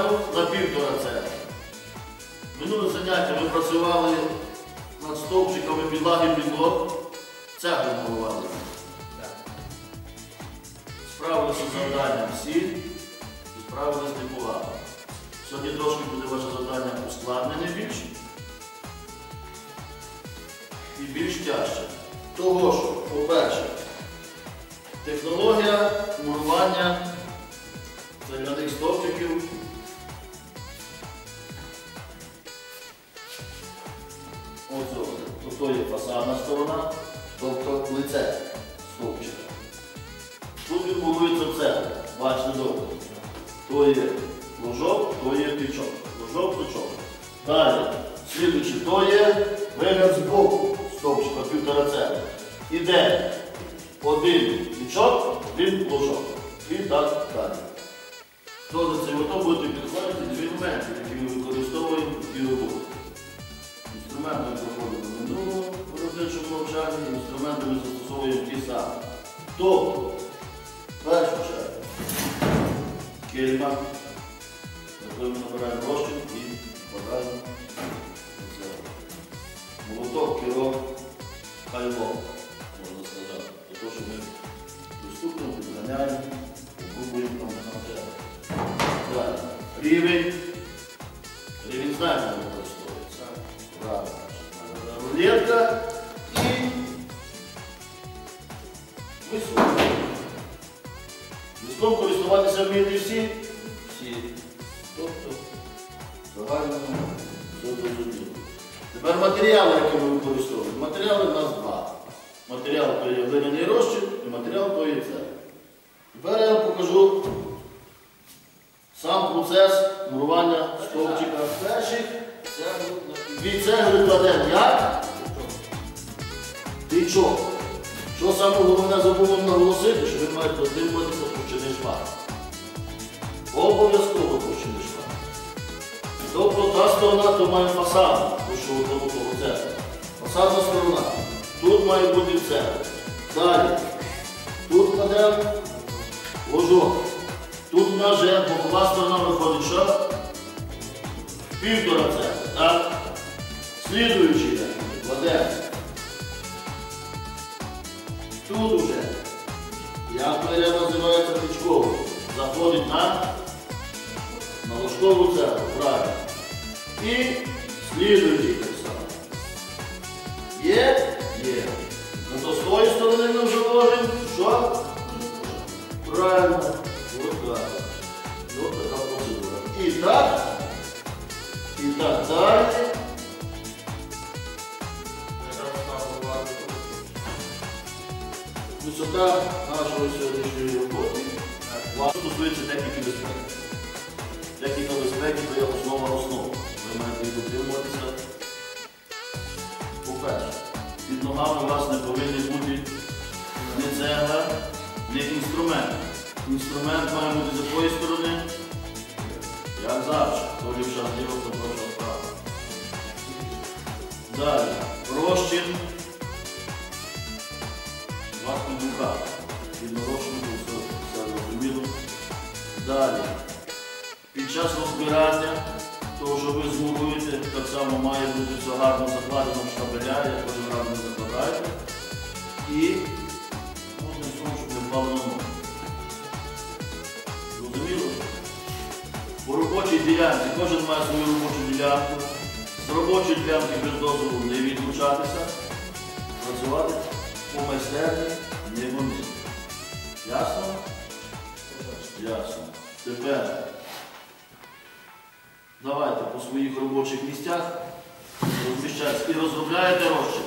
цеглу на півтора цегли. Минуле заняття ми працювали над стовпчиками підлаги підлог, цеглу мурували. Справилися з завданням всі і справилися непогано. Сьогодні трошки буде ваше завдання ускладнене більше і більш тяжче. Того що, по-перше, технологія мурування тобто є фасадна сторона, тобто лице стовпчика. Тут відбудується це, бачите добре. То є ложок, то є пічок. Ложок, пічок. Далі, слідуючи, то є вигляд з боку стовпчика півтора центра. Іде один пічок, один ложок. І так далі. То за це ото будете підходити дві моменти, які ми використовуємо в цій роботі. Інструменти проходимо в минулому виробничому навчанні, інструменти застосовуємо ті самі. Тобто, першу чергу, кельма, якою ми набираємо розчин і вкладаємо. Молоток, кірок, кайло, можна сказати. Того, щоб ми приступимо, підганяємо, обрубуємо там на. Далі. Рівень. Рівень знаємо. Правильно. Рулетка і висновок. Листом користуватися вміють всі? Всі. Тобто, загально все зрозуміло. Тепер матеріали, які ми використовуємо. Матеріали в нас два. Матеріал то є глиняний розчин і матеріал то є це. Тепер я вам покажу сам процес мурування стовпчика. Перших дві цегли кладемо як? Тичок. Що саме головне забув вам наголосити, що ви маєте дотримуватися товщини шпа. Обов'язково товщини шпа. Тобто та сторона, то має фасад, що ви того того церква. Фасадна сторона. Тут має бути церква. Далі. Тут кладемо ложок. Тут в нас же бокова сторона виходить що? Півтора церкви. Так? Слідуючий. Кладемо. Тут уже, як варіант називається пічково, заходить на, на ложкову церкву, правильно. І слідуючий так само. Є? Є. Ну то з тої сторони ми вже ложимо, що? Правильно. Ось так. Ось така процедура. І так. І так далі. Висота нашої сьогоднішньої роботи стосується техніки безпеки. Техніка безпеки то є основа основ. Ви маєте її дотримуватися. По-перше, під ногами у вас не повинні бути не цегла, не інструмент. Інструмент має бути з якої сторони, як завжди, ліпша зліва, то справа. Далі, розчин. Власне духа. Відношення все, зрозуміло. Далі. Під час розбирання, того, що ви змуруєте, так само має бути все гарно закладено в штабеля, як раз не закладаєте. І одним словом, щоб не впало на ділянці кожен має свою робочу ділянку. З робочої ділянки без дозволу не відлучатися, працювати по майстерні не вони. Ясно? Ясно. Тепер давайте по своїх робочих місцях розміщайтесь і розробляєте розчин.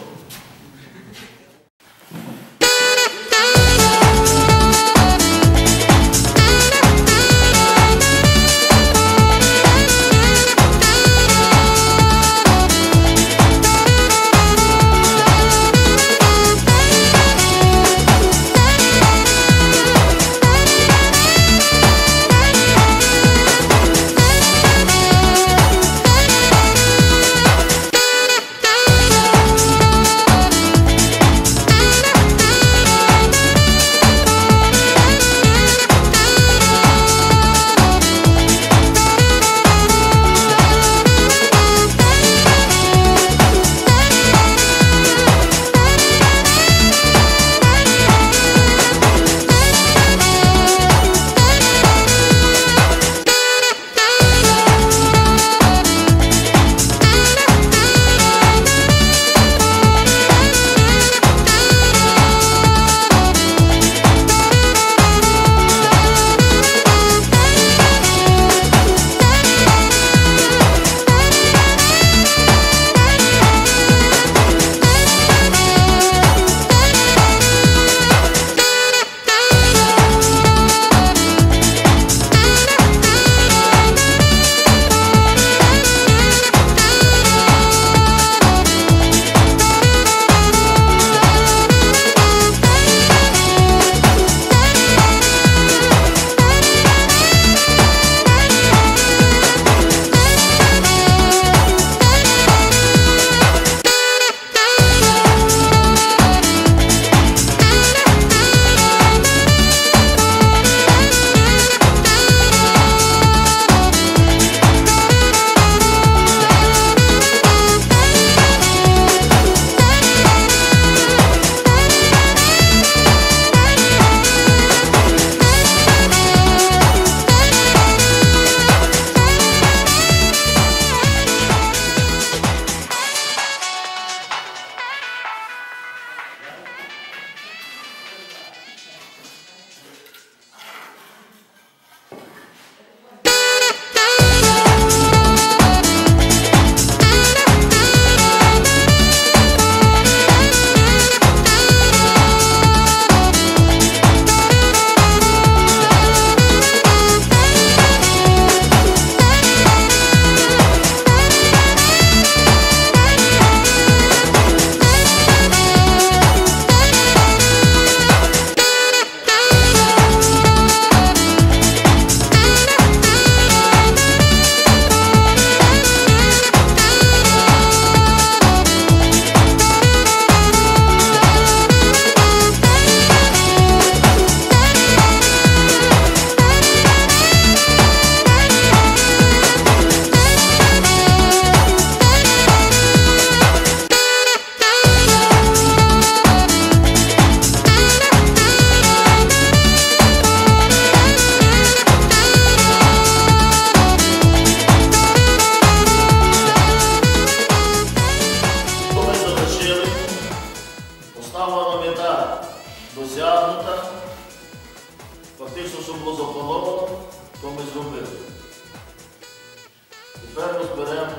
Тепер розберемо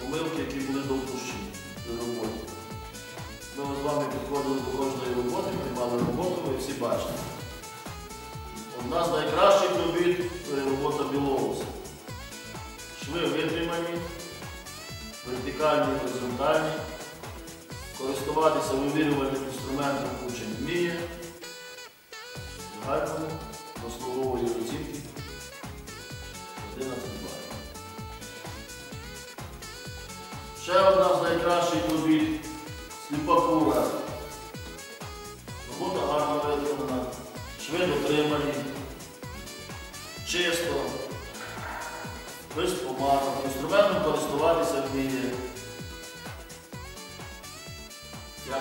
помилки, які були допущені при роботі. Ми з вами підходили до кожної роботи, приймали роботу, ви всі бачите. Одна з найкращих робіт робота білоуса. Шви витримані, вертикальні, горизонтальні. Користуватися вимірювальним інструментом учень вміє. Загальному основової оцінки Ще одна з найкращих робіт сліпакура. Робота гарно виконана, шви дотримані, чисто, без помазок, інструментом користуватися вміє. Як